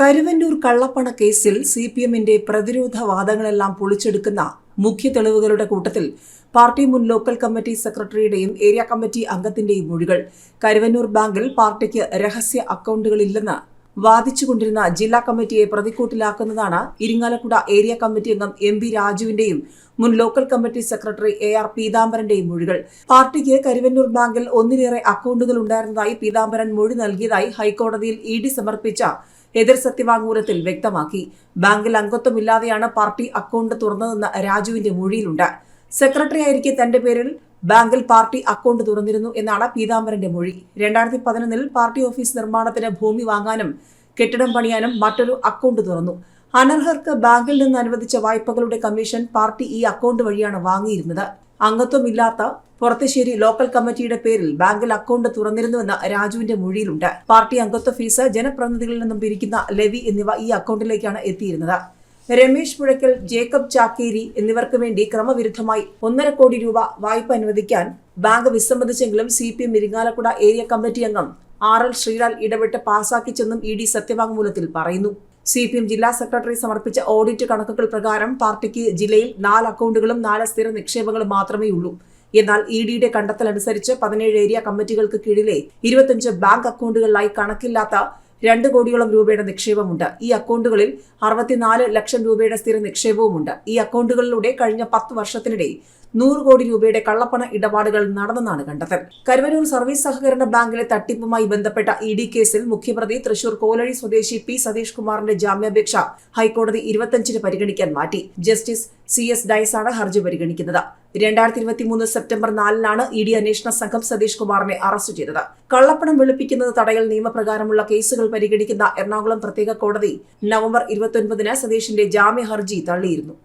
കരുവന്നൂർ കള്ളപ്പണ കേസിൽ C P എമ്മിന്റെ പ്രതിരോധ വാദങ്ങളെല്ലാം പൊളിച്ചെടുക്കുന്ന മുഖ്യ തെളിവുകളുടെ കൂട്ടത്തിൽ പാർട്ടി മുൻ ലോക്കൽ കമ്മിറ്റി സെക്രട്ടറിയുടെയും ഏരിയ കമ്മിറ്റി അംഗത്തിന്റെയും മൊഴികൾ കരുവന്നൂർ ബാങ്കിൽ പാർട്ടിക്ക് രഹസ്യ അക്കൗണ്ടുകളില്ലെന്ന് വാദിച്ചുകൊണ്ടിരുന്ന ജില്ലാ കമ്മിറ്റിയെ പ്രതിക്കൂട്ടിലാക്കുന്നതാണ് ഇരിങ്ങാലക്കുട ഏരിയ കമ്മിറ്റി അംഗം എം വി രാജുവിന്റെയും മുൻ local committee secretary A R പീതാംബരന്റെയും മൊഴികൾ. പാർട്ടിക്ക് കരുവന്നൂർ ബാങ്കിൽ ഒന്നിലേറെ അക്കൗണ്ടുകൾ ഉണ്ടായിരുന്നതായി പീതാംബരൻ മൊഴി നൽകിയതായി ഹൈക്കോടതിയിൽ ഇ ഡി സമർപ്പിച്ച എതിർ സത്യവാങ്മൂലത്തിൽ വ്യക്തമാക്കി. ബാങ്കിൽ അംഗത്വമില്ലാതെയാണ് പാർട്ടി അക്കൗണ്ട് തുറന്നതെന്ന് രാജുവിന്റെ മൊഴിയിലുണ്ട്. സെക്രട്ടറി ആയിരിക്കെ തന്റെ പേരിൽ ബാങ്കിൽ പാർട്ടി അക്കൗണ്ട് തുറന്നിരുന്നു എന്നാണ് പീതാംബരന്റെ മൊഴി. രണ്ടായിരത്തി പതിനൊന്നിൽ പാർട്ടി ഓഫീസ് നിർമ്മാണത്തിന് ഭൂമി വാങ്ങാനും കെട്ടിടം പണിയാനും മറ്റൊരു അക്കൗണ്ട് തുറന്നു. അനർഹർക്ക് ബാങ്കിൽ നിന്ന് അനുവദിച്ച വായ്പകളുടെ കമ്മീഷൻ പാർട്ടി ഈ അക്കൗണ്ട് വഴിയാണ് വാങ്ങിയിരുന്നത്. അംഗത്വമില്ലാത്ത പുറത്തശ്ശേരി ലോക്കൽ കമ്മിറ്റിയുടെ പേരിൽ ബാങ്കിൽ അക്കൗണ്ട് തുറന്നിരുന്നുവെന്ന് രാജുവിന്റെ മൊഴിയിലുണ്ട്. പാർട്ടി അംഗത്വ ഫീസ് ജനപ്രതിനിധികളിൽ നിന്നും പിരിക്കുന്ന ലെവി എന്നിവ ഈ അക്കൗണ്ടിലേക്കാണ് എത്തിയിരുന്നത്. രമേശ് പുഴയ്ക്കൽ ജേക്കബ് ചാക്കേരി എന്നിവർക്ക് വേണ്ടി ക്രമവിരുദ്ധമായി ഒന്നര കോടി രൂപ വായ്പ അനുവദിക്കാൻ bank വിസമ്മതിച്ചെങ്കിലും C P M Irinjalakuda area committee അംഗം ആർ എൽ ശ്രീലാൽ ഇടപെട്ട് പാസാക്കിച്ചെന്നും ഇ ഡി സത്യവാങ്മൂലത്തിൽ പറയുന്നു. സി പി എം ജില്ലാ സെക്രട്ടറി സമർപ്പിച്ച ഓഡിറ്റ് കണക്കുകൾ പ്രകാരം പാർട്ടിക്ക് ജില്ലയിൽ നാല് അക്കൗണ്ടുകളും നാല് സ്ഥിര നിക്ഷേപങ്ങളും മാത്രമേ ഉള്ളൂ എന്നാൽ ഇ ഡിയുടെ കണ്ടെത്തൽ അനുസരിച്ച് പതിനേഴ് ഏരിയ കമ്മിറ്റികൾക്ക് കീഴിലെ ഇരുപത്തിയഞ്ച് ബാങ്ക് അക്കൗണ്ടുകളിലായി കണക്കില്ലാത്ത രണ്ട് കോടിയോളം രൂപയുടെ നിക്ഷേപമുണ്ട്. ഈ അക്കൗണ്ടുകളിൽ അറുപത്തിനാല് ലക്ഷം രൂപയുടെ സ്ഥിര നിക്ഷേപവുമുണ്ട്. ഈ അക്കൗണ്ടുകളിലൂടെ കഴിഞ്ഞ പത്ത് വർഷത്തിനിടെ നൂറ് കോടി രൂപയുടെ കള്ളപ്പണ ഇടപാടുകൾ നടന്നെന്നാണ് കണ്ടെത്തൽ. കരുവനൂർ സർവീസ് സഹകരണ ബാങ്കിലെ തട്ടിപ്പുമായി ബന്ധപ്പെട്ട ഇ ഡി കേസിൽ മുഖ്യപ്രതി തൃശൂർ കോലഴി സ്വദേശി പി സതീഷ് കുമാറിന്റെ ജാമ്യാപേക്ഷ ഹൈക്കോടതി ഇരുപത്തിയഞ്ചിന് പരിഗണിക്കാൻ മാറ്റി. ജസ്റ്റിസ് സി എസ് ഡൈസാണ് ഹർജി പരിഗണിക്കുന്നത്. രണ്ടായിരത്തി ഇരുപത്തി മൂന്ന് സെപ്റ്റംബർ നാലിനാണ് ഇ ഡി അന്വേഷണ സംഘം സതീഷ് കുമാറിനെ അറസ്റ്റ് ചെയ്തത്. കള്ളപ്പണം വെളുപ്പിക്കുന്നത് തടയൽ നിയമപ്രകാരമുള്ള കേസുകൾ പരിഗണിക്കുന്ന എറണാകുളം പ്രത്യേക കോടതി നവംബർ ഇരുപത്തിയൊൻപതിന് സതീഷിന്റെ ജാമ്യ ഹർജി തള്ളിയിരുന്നു.